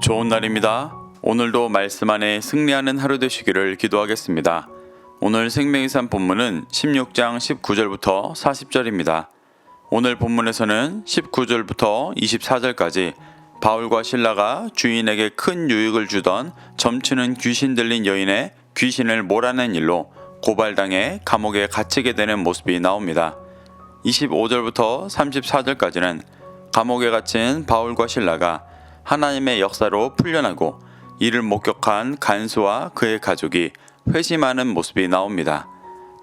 좋은 날입니다. 오늘도 말씀 안에 승리하는 하루 되시기를 기도하겠습니다. 오늘 생명의 산 본문은 16장 19절부터 40절입니다. 오늘 본문에서는 19절부터 24절까지 바울과 신라가 주인에게 큰 유익을 주던 점치는 귀신 들린 여인의 귀신을 몰아낸 일로 고발당해 감옥에 갇히게 되는 모습이 나옵니다. 25절부터 34절까지는 감옥에 갇힌 바울과 신라가 하나님의 역사로 풀려나고 이를 목격한 간수와 그의 가족이 회심하는 모습이 나옵니다.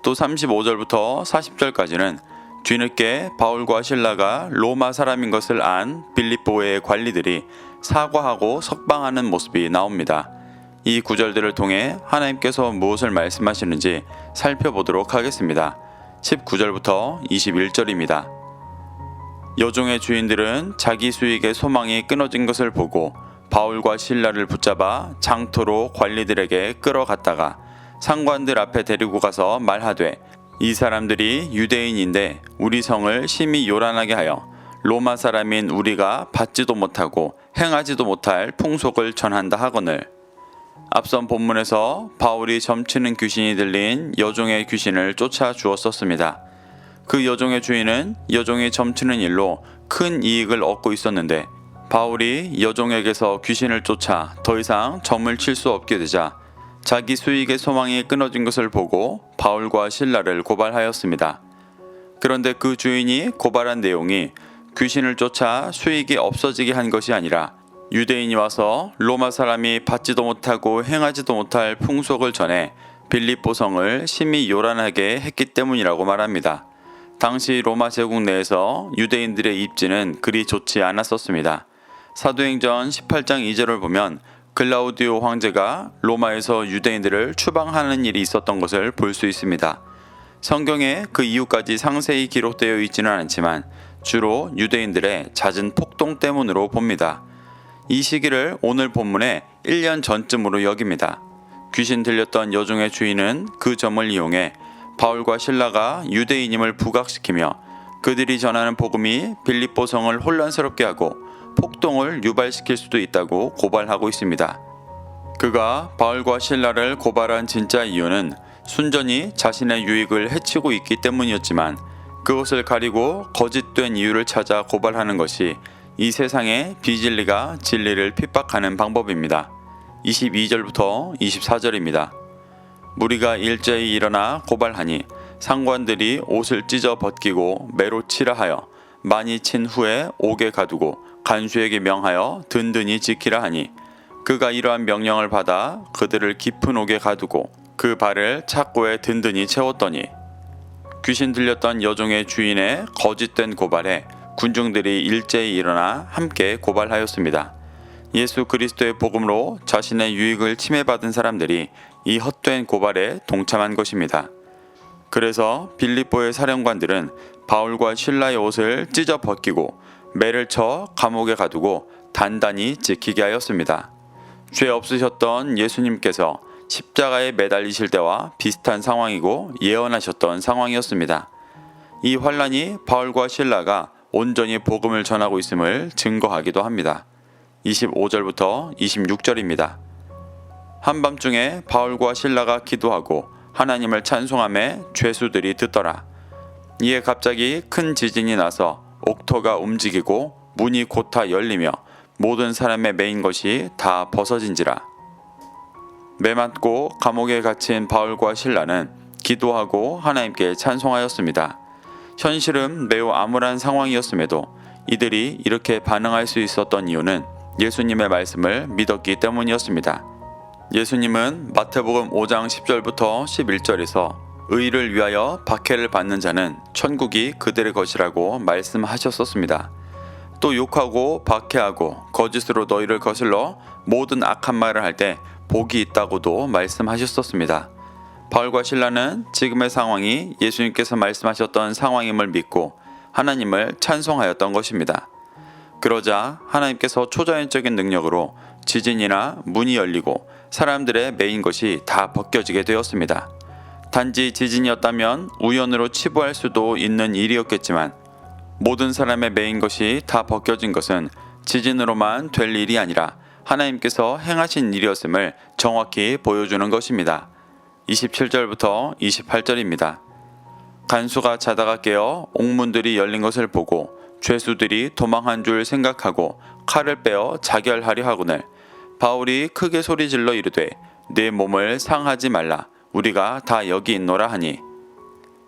또 35절부터 40절까지는 뒤늦게 바울과 신라가 로마 사람인 것을 안 빌립보의 관리들이 사과하고 석방하는 모습이 나옵니다. 이 구절들을 통해 하나님께서 무엇을 말씀하시는지 살펴보도록 하겠습니다. 19절부터 21절입니다. 여종의 주인들은 자기 수익의 소망이 끊어진 것을 보고 바울과 신라를 붙잡아 장터로 관리들에게 끌어갔다가 상관들 앞에 데리고 가서 말하되 이 사람들이 유대인인데 우리 성을 심히 요란하게 하여 로마 사람인 우리가 받지도 못하고 행하지도 못할 풍속을 전한다 하거늘 앞선 본문에서 바울이 점치는 귀신이 들린 여종의 귀신을 쫓아 주었었습니다. 그 여종의 주인은 여종이 점치는 일로 큰 이익을 얻고 있었는데 바울이 여종에게서 귀신을 쫓아 더 이상 점을 칠 수 없게 되자 자기 수익의 소망이 끊어진 것을 보고 바울과 신라를 고발하였습니다. 그런데 그 주인이 고발한 내용이 귀신을 쫓아 수익이 없어지게 한 것이 아니라 유대인이 와서 로마 사람이 받지도 못하고 행하지도 못할 풍속을 전해 빌립보 성을 심히 요란하게 했기 때문이라고 말합니다. 당시 로마 제국 내에서 유대인들의 입지는 그리 좋지 않았었습니다. 사도행전 18장 2절을 보면 글라우디오 황제가 로마에서 유대인들을 추방하는 일이 있었던 것을 볼 수 있습니다. 성경에 그 이유까지 상세히 기록되어 있지는 않지만 주로 유대인들의 잦은 폭동 때문으로 봅니다. 이 시기를 오늘 본문의 1년 전쯤으로 여깁니다. 귀신 들렸던 여종의 주인은 그 점을 이용해 바울과 신라가 유대인임을 부각시키며 그들이 전하는 복음이 빌립보 성을 혼란스럽게 하고 폭동을 유발시킬 수도 있다고 고발하고 있습니다. 그가 바울과 신라를 고발한 진짜 이유는 순전히 자신의 유익을 해치고 있기 때문이었지만 그것을 가리고 거짓된 이유를 찾아 고발하는 것이 이 세상의 비진리가 진리를 핍박하는 방법입니다. 22절부터 24절입니다. 무리가 일제히 일어나 고발하니 상관들이 옷을 찢어 벗기고 매로 치라 하여 많이 친 후에 옥에 가두고 간수에게 명하여 든든히 지키라 하니 그가 이러한 명령을 받아 그들을 깊은 옥에 가두고 그 발을 착고에 든든히 채웠더니 귀신 들렸던 여종의 주인의 거짓된 고발에 군중들이 일제히 일어나 함께 고발하였습니다. 예수 그리스도의 복음으로 자신의 유익을 침해받은 사람들이 이 헛된 고발에 동참한 것입니다. 그래서 빌립보의 사령관들은 바울과 신라의 옷을 찢어 벗기고 매를 쳐 감옥에 가두고 단단히 지키게 하였습니다. 죄 없으셨던 예수님께서 십자가에 매달리실 때와 비슷한 상황이고 예언하셨던 상황이었습니다. 이 환란이 바울과 신라가 온전히 복음을 전하고 있음을 증거하기도 합니다. 25절부터 26절입니다. 한밤중에 바울과 신라가 기도하고 하나님을 찬송함에 죄수들이 듣더라. 이에 갑자기 큰 지진이 나서 옥토가 움직이고 문이 곧다 열리며 모든 사람의 메인 것이 다 벗어진지라. 매맞고 감옥에 갇힌 바울과 신라는 기도하고 하나님께 찬송하였습니다. 현실은 매우 암울한 상황이었음에도 이들이 이렇게 반응할 수 있었던 이유는 예수님의 말씀을 믿었기 때문이었습니다. 예수님은 마태복음 5장 10절부터 11절에서 의를 위하여 박해를 받는 자는 천국이 그들의 것이라고 말씀하셨었습니다. 또 욕하고 박해하고 거짓으로 너희를 거슬러 모든 악한 말을 할 때 복이 있다고도 말씀하셨었습니다. 바울과 신라는 지금의 상황이 예수님께서 말씀하셨던 상황임을 믿고 하나님을 찬송하였던 것입니다. 그러자 하나님께서 초자연적인 능력으로 지진이나 문이 열리고 사람들의 메인 것이 다 벗겨지게 되었습니다. 단지 지진이었다면 우연으로 치부할 수도 있는 일이었겠지만 모든 사람의 메인 것이 다 벗겨진 것은 지진으로만 될 일이 아니라 하나님께서 행하신 일이었음을 정확히 보여주는 것입니다. 27절부터 28절입니다. 간수가 자다가 깨어 옥문들이 열린 것을 보고 죄수들이 도망한 줄 생각하고 칼을 빼어 자결하려 하거늘 바울이 크게 소리질러 이르되 내 몸을 상하지 말라 우리가 다 여기 있노라 하니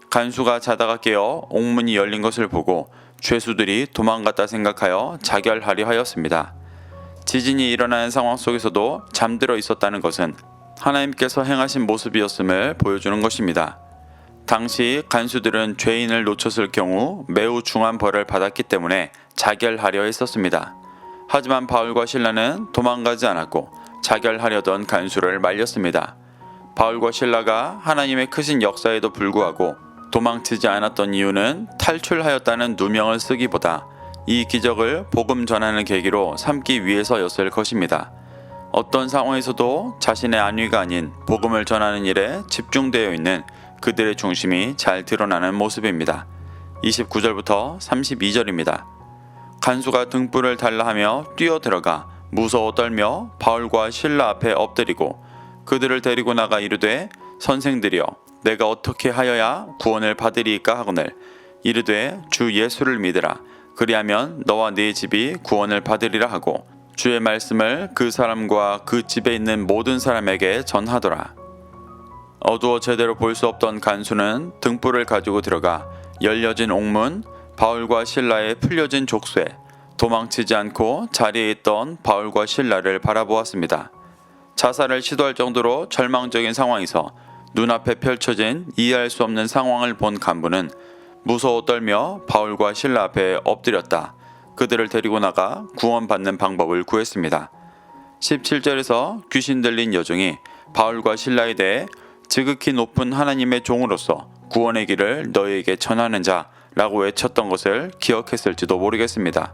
간수가 자다가 깨어 옥문이 열린 것을 보고 죄수들이 도망갔다 생각하여 자결하려 하였습니다. 지진이 일어나는 상황 속에서도 잠들어 있었다는 것은 하나님께서 행하신 모습이었음을 보여주는 것입니다. 당시 간수들은 죄인을 놓쳤을 경우 매우 중한 벌을 받았기 때문에 자결하려 했었습니다. 하지만 바울과 신라는 도망가지 않았고 자결하려던 간수를 말렸습니다. 바울과 신라가 하나님의 크신 역사에도 불구하고 도망치지 않았던 이유는 탈출하였다는 누명을 쓰기보다 이 기적을 복음 전하는 계기로 삼기 위해서였을 것입니다. 어떤 상황에서도 자신의 안위가 아닌 복음을 전하는 일에 집중되어 있는 그들의 중심이 잘 드러나는 모습입니다. 29절부터 32절입니다. 간수가 등불을 달라 하며 뛰어 들어가 무서워 떨며 바울과 신라 앞에 엎드리고 그들을 데리고 나가 이르되 선생들이여 내가 어떻게 하여야 구원을 받으리까 하거늘 이르되 주 예수를 믿으라 그리하면 너와 네 집이 구원을 받으리라 하고 주의 말씀을 그 사람과 그 집에 있는 모든 사람에게 전하더라 어두워 제대로 볼 수 없던 간수는 등불을 가지고 들어가 열려진 옥문 바울과 신라의 풀려진 족쇄 도망치지 않고 자리에 있던 바울과 신라를 바라보았습니다. 자살을 시도할 정도로 절망적인 상황에서 눈앞에 펼쳐진 이해할 수 없는 상황을 본 간부는 무서워 떨며 바울과 신라 앞에 엎드렸다. 그들을 데리고 나가 구원받는 방법을 구했습니다. 17절에서 귀신 들린 여종이 바울과 신라에 대해 지극히 높은 하나님의 종으로서 구원의 길을 너희에게 전하는 자라고 외쳤던 것을 기억했을지도 모르겠습니다.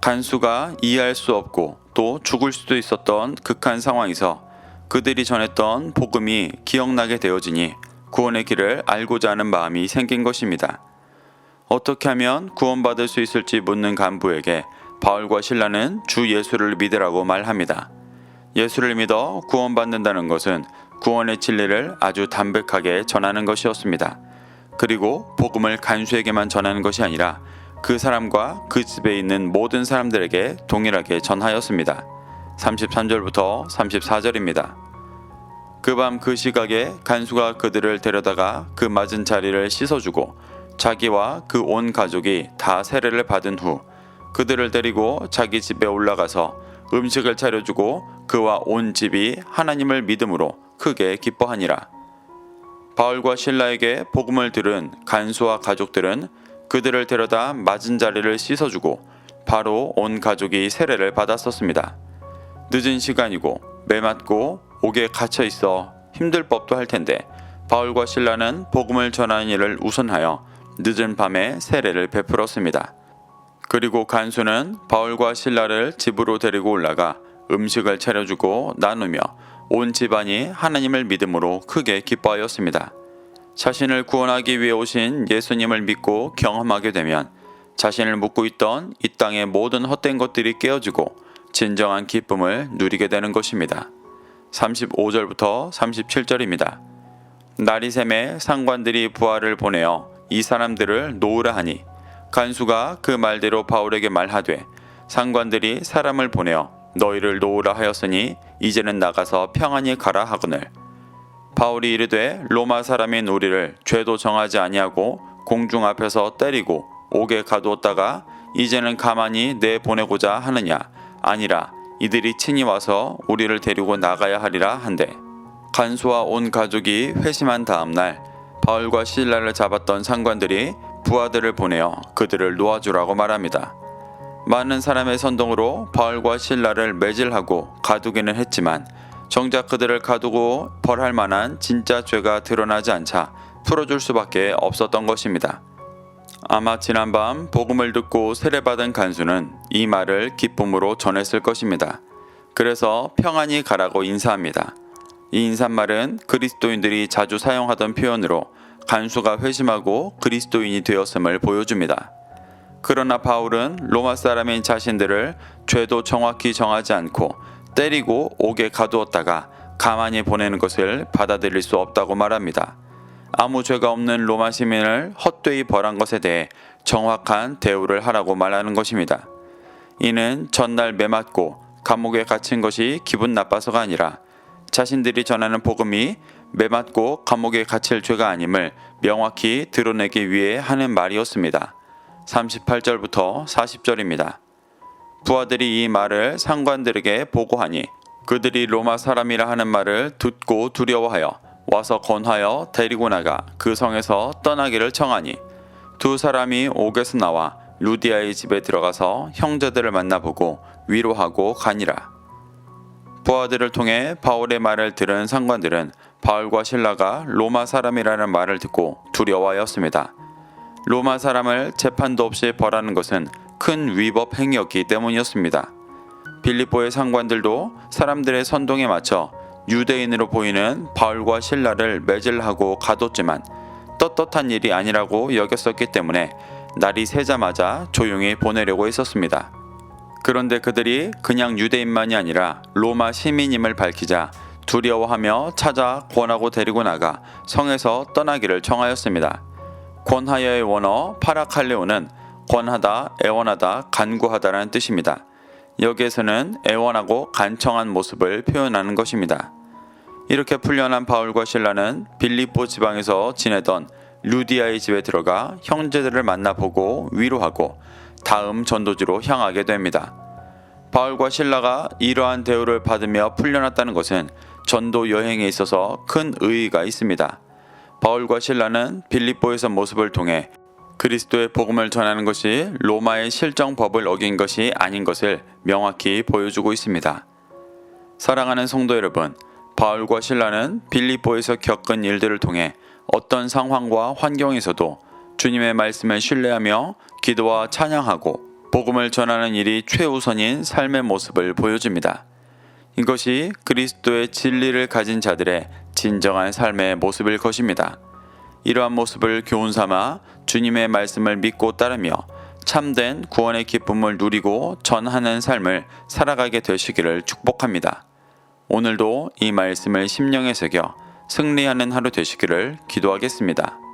간수가 이해할 수 없고 또 죽을 수도 있었던 극한 상황에서 그들이 전했던 복음이 기억나게 되어지니 구원의 길을 알고자 하는 마음이 생긴 것입니다. 어떻게 하면 구원받을 수 있을지 묻는 간부에게 바울과 신라는 주 예수를 믿으라고 말합니다. 예수를 믿어 구원받는다는 것은 구원의 진리를 아주 담백하게 전하는 것이었습니다. 그리고 복음을 간수에게만 전하는 것이 아니라 그 사람과 그 집에 있는 모든 사람들에게 동일하게 전하였습니다. 33절부터 34절입니다. 그 밤 그 시각에 간수가 그들을 데려다가 그 맞은 자리를 씻어주고 자기와 그 온 가족이 다 세례를 받은 후 그들을 데리고 자기 집에 올라가서 음식을 차려주고 그와 온 집이 하나님을 믿음으로 크게 기뻐하니라. 바울과 신라에게 복음을 들은 간수와 가족들은 그들을 데려다 맞은 자리를 씻어주고 바로 온 가족이 세례를 받았었습니다. 늦은 시간이고 매맞고 옥에 갇혀 있어 힘들 법도 할 텐데 바울과 신라는 복음을 전하는 일을 우선하여 늦은 밤에 세례를 베풀었습니다. 그리고 간수는 바울과 신라를 집으로 데리고 올라가 음식을 차려주고 나누며 온 집안이 하나님을 믿음으로 크게 기뻐하였습니다. 자신을 구원하기 위해 오신 예수님을 믿고 경험하게 되면 자신을 묻고 있던 이 땅의 모든 헛된 것들이 깨어지고 진정한 기쁨을 누리게 되는 것입니다. 35절부터 37절입니다. 날이 샘에 상관들이 부하를 보내어 이 사람들을 놓으라 하니 간수가 그 말대로 바울에게 말하되 상관들이 사람을 보내어 너희를 놓으라 하였으니 이제는 나가서 평안히 가라 하거늘. 바울이 이르되 로마 사람인 우리를 죄도 정하지 아니하고 공중 앞에서 때리고 옥에 가두었다가 이제는 가만히 내 보내고자 하느냐? 아니라 이들이 친히 와서 우리를 데리고 나가야 하리라 한대. 간수와 온 가족이 회심한 다음 날 바울과 신라를 잡았던 상관들이 부하들을 보내어 그들을 놓아주라고 말합니다. 많은 사람의 선동으로 바울과 신라를 매질하고 가두기는 했지만 정작 그들을 가두고 벌할 만한 진짜 죄가 드러나지 않자 풀어줄 수밖에 없었던 것입니다. 아마 지난밤 복음을 듣고 세례받은 간수는 이 말을 기쁨으로 전했을 것입니다. 그래서 평안히 가라고 인사합니다. 이 인사말은 그리스도인들이 자주 사용하던 표현으로 간수가 회심하고 그리스도인이 되었음을 보여줍니다. 그러나 바울은 로마 사람인 자신들을 죄도 정확히 정하지 않고 때리고 옥에 가두었다가 가만히 보내는 것을 받아들일 수 없다고 말합니다. 아무 죄가 없는 로마 시민을 헛되이 벌한 것에 대해 정확한 대우를 하라고 말하는 것입니다. 이는 전날 매맞고 감옥에 갇힌 것이 기분 나빠서가 아니라 자신들이 전하는 복음이 매맞고 감옥에 갇힐 죄가 아님을 명확히 드러내기 위해 하는 말이었습니다. 38절부터 40절입니다. 부하들이 이 말을 상관들에게 보고하니 그들이 로마 사람이라 하는 말을 듣고 두려워하여 와서 건하여 데리고 나가 그 성에서 떠나기를 청하니 두 사람이 옥에서 나와 루디아의 집에 들어가서 형제들을 만나보고 위로하고 가니라. 부하들을 통해 바울의 말을 들은 상관들은 바울과 신라가 로마 사람이라는 말을 듣고 두려워하였습니다. 로마 사람을 재판도 없이 벌하는 것은 큰 위법 행위였기 때문이었습니다. 빌립보의 상관들도 사람들의 선동에 맞춰 유대인으로 보이는 바울과 신라를 매질하고 가뒀지만 떳떳한 일이 아니라고 여겼었기 때문에 날이 새자마자 조용히 보내려고 했었습니다. 그런데 그들이 그냥 유대인만이 아니라 로마 시민임을 밝히자 두려워하며 찾아 권하고 데리고 나가 성에서 떠나기를 청하였습니다. 권하여의 원어 파라칼레오는 권하다, 애원하다, 간구하다라는 뜻입니다. 여기에서는 애원하고 간청한 모습을 표현하는 것입니다. 이렇게 풀려난 바울과 신라는 빌립보 지방에서 지내던 루디아의 집에 들어가 형제들을 만나보고 위로하고 다음 전도지로 향하게 됩니다. 바울과 신라가 이러한 대우를 받으며 풀려났다는 것은 전도 여행에 있어서 큰 의의가 있습니다. 바울과 신라는 빌립보에서 모습을 통해 그리스도의 복음을 전하는 것이 로마의 실정법을 어긴 것이 아닌 것을 명확히 보여주고 있습니다. 사랑하는 성도 여러분, 바울과 신라는 빌립보에서 겪은 일들을 통해 어떤 상황과 환경에서도 주님의 말씀을 신뢰하며 기도와 찬양하고 복음을 전하는 일이 최우선인 삶의 모습을 보여줍니다. 이것이 그리스도의 진리를 가진 자들의 진정한 삶의 모습일 것입니다. 이러한 모습을 교훈 삼아 주님의 말씀을 믿고 따르며 참된 구원의 기쁨을 누리고 전하는 삶을 살아가게 되시기를 축복합니다. 오늘도 이 말씀을 심령에 새겨 승리하는 하루 되시기를 기도하겠습니다.